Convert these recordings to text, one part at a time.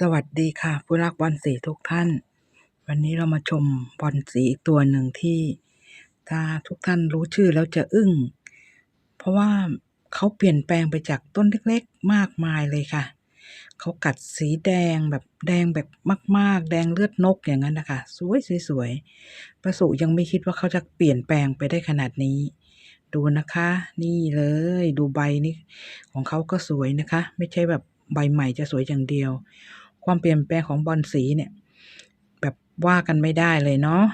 สวัสดีค่ะ ผู้รักบอลสีทุกท่าน วันนี้เรามาชมบอลสีอีกตัวหนึ่งที่ ถ้าทุกท่านรู้ชื่อแล้วจะอึ้ง เพราะว่าเขาเปลี่ยนแปลงไปจากต้นเล็กๆ มากมายเลยค่ะ เขากัดสีแดงแบบแดงแบบมาก ๆ แดงเลือดนกอย่างนั้นนะคะสวยสวยๆประสุยังไม่คิดว่าเขาจะเปลี่ยนแปลงไปได้ขนาดนี้ ดูนะคะ นี่เลยดูใบนี้ของเขาก็สวยนะคะ ไม่ใช่แบบใบใหม่จะสวยอย่างเดียว ความเปลี่ยนแปลงของบอลสีเนี่ย แบบว่ากันไม่ได้เลยเนาะ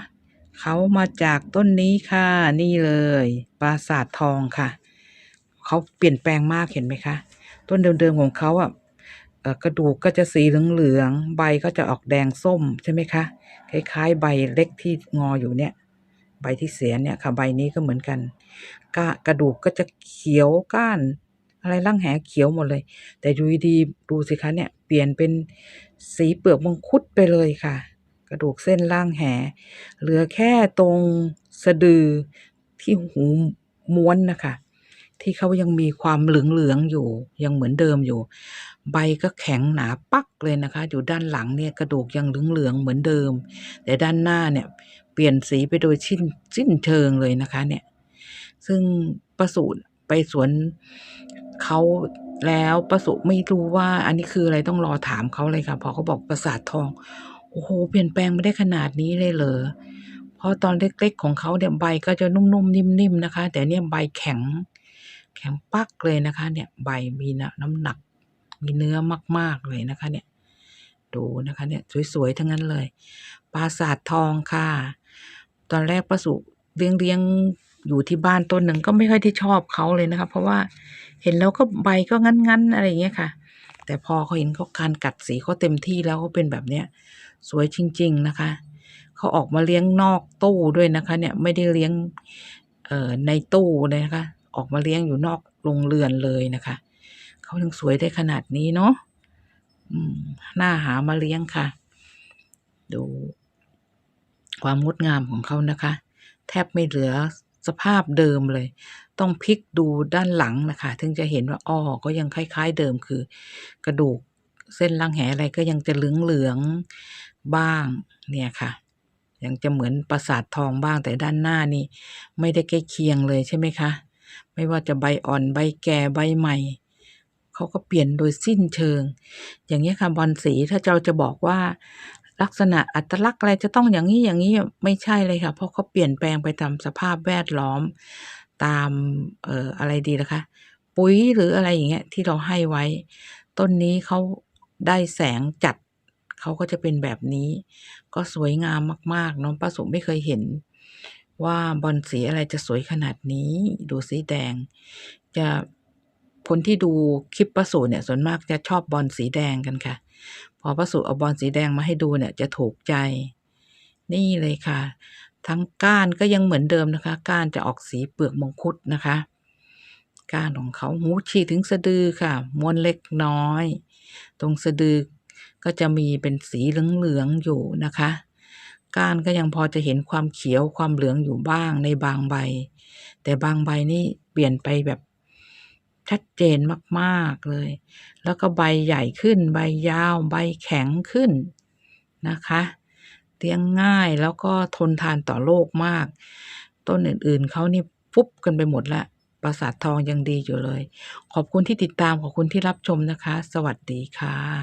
เขามาจากต้นนี้ค่ะ นี่เลยปราสาททองค่ะ เขาเปลี่ยนแปลงมากเห็นไหมคะ ต้นเดิมๆของเขาอะเอ่อกระดูกก็จะสีเหลืองๆใบก็จะออกแดงส้มใช่ไหมคะคล้ายๆ ใบเล็กที่งออยู่เนี่ย ใบที่เสียเนี่ยค่ะ ใบนี้ก็เหมือนกันก้ากระดูกก็จะเขียวก้าน อะไรร่างแหเขียวหมดเลย แต่ดูดีดูสิคะเนี่ยเปลี่ยนเป็นสีเปลือกมังคุดไปเลยค่ะ กระดูกเส้นล่างแห เหลือแค่ตรงสะดือที่หูม้วนนะคะ ที่เขายังมีความเหลืองๆอยู่ ยังเหมือนเดิมอยู่ ใบก็แข็งหนาปักเลยนะคะ อยู่ด้านหลังเนี่ยกระดูกยังเหลืองๆเหมือนเดิม แต่ด้านหน้าเนี่ยเปลี่ยนสีไปโดยชิ้นสิ้นเชิงเลยนะคะเนี่ย ซึ่งประสูตรไปสวน เขาแล้วประสุไม่รู้ว่า อันนี้คืออะไรต้องรอถามเขาเลยค่ะ พอเขาบอกประสาททอง โอ้โห เปลี่ยนแปลงไม่ได้ขนาดนี้เลยเหรอเพราะตอนเล็กๆของเขาเนี่ยใบก็จะนุ่มๆนิ่มๆนะคะ แต่เนี่ยใบแข็ง แข็งปักเลยนะคะ เนี่ยใบมีน้ำหนัก มีเนื้อมาก ๆเลยนะคะ เนี่ย ดูนะคะเนี่ยสวยๆทั้งนั้นเลยปราสาททองค่ะ ตอนแรกประสุเลี้ยงเลี้ยง อยู่ที่บ้านต้นหนึ่งก็ไม่ค่อยที่ชอบเขาเลยนะคะ เพราะว่าเห็นแล้วก็ใบก็งั้นๆอะไรอย่างเงี้ยค่ะ แต่พอเขาเห็นเขาการกัดสีเขาเต็มที่แล้วเขาเป็นแบบเนี้ยสวยจริง ๆนะคะเขาออกมาเลี้ยงนอกตู้ด้วยนะคะ เนี่ยไม่ได้เลี้ยงเอ่อในตู้เลยนะคะ ออกมาเลี้ยงอยู่นอกโรงเรือนเลยนะคะเขายังสวยได้ขนาดนี้เนาะอืมน่าหามาเลี้ยงค่ะ ดู ความงดงามของเขานะคะ แทบไม่เหลือ สภาพเดิมเลย ต้องพลิกดูด้านหลังนะคะ ถึงจะเห็นว่าอ้อก็ยังคล้าย ๆ เดิมคือ กระดูกเส้นล่างแหอะไรก็ยังจะเหลืองๆบ้างเนี่ยค่ะ ยังจะเหมือนปราสาททองบ้างแต่ด้านหน้านี่ ไม่ได้ใกล้เคียงเลยใช่ไหมคะ ไม่ว่าจะใบอ่อนใบแก่ใบใหม่เขาก็เปลี่ยนโดยสิ้นเชิง อย่างนี้ค่ะบอลสีถ้าเราจะบอกว่า ลักษณะอัตลักษณ์อะไรจะต้องอย่างนี้อย่างนี้ไม่ใช่เลยค่ะ เพราะเขาเปลี่ยนแปลงไปตามสภาพแวดล้อม ตามเอ่ออะไรดีล่ะคะปุ๋ยหรืออะไรอย่างเงี้ยที่เราให้ไว้ ต้นนี้เขาได้แสงจัดเขาก็จะเป็นแบบนี้ ก็สวยงามมากๆเนาะป้าสุไม่เคยเห็น ว่าบอลสีอะไรจะสวยขนาดนี้ ดูสีแดง จะ คนที่ดูคลิปป้าสุเนี่ยส่วนมากจะชอบบอลสีแดงกันค่ะ พอป้าสุเอาบอลสีแดงมาให้ดูเนี่ยจะถูกใจ นี่เลยค่ะ ทั้งก้านก็ยังเหมือนเดิมนะคะ ก้านจะออกสีเปลือกมงคุดนะคะ ก้านของเขาหูฉีถึงสะดือค่ะม้วนเล็กน้อย ตรงสะดือก็จะมีเป็นสีเหลืองๆอยู่นะคะก้านก็ยังพอจะเห็นความเขียวความเหลืองอยู่บ้างในบางใบ แต่บางใบนี่เปลี่ยนไปแบบ ชัดเจนมากๆเลย แล้วก็ใบใหญ่ขึ้น ใบยาว ใบแข็งขึ้นนะคะเลี้ยงง่ายแล้วก็ทนทานต่อโรคมาก ต้นอื่นๆเขานี่ฟุบกันไปหมดละประสาททองยังดีอยู่เลย ขอบคุณที่ติดตามขอบคุณที่รับชมนะคะ สวัสดีค่ะ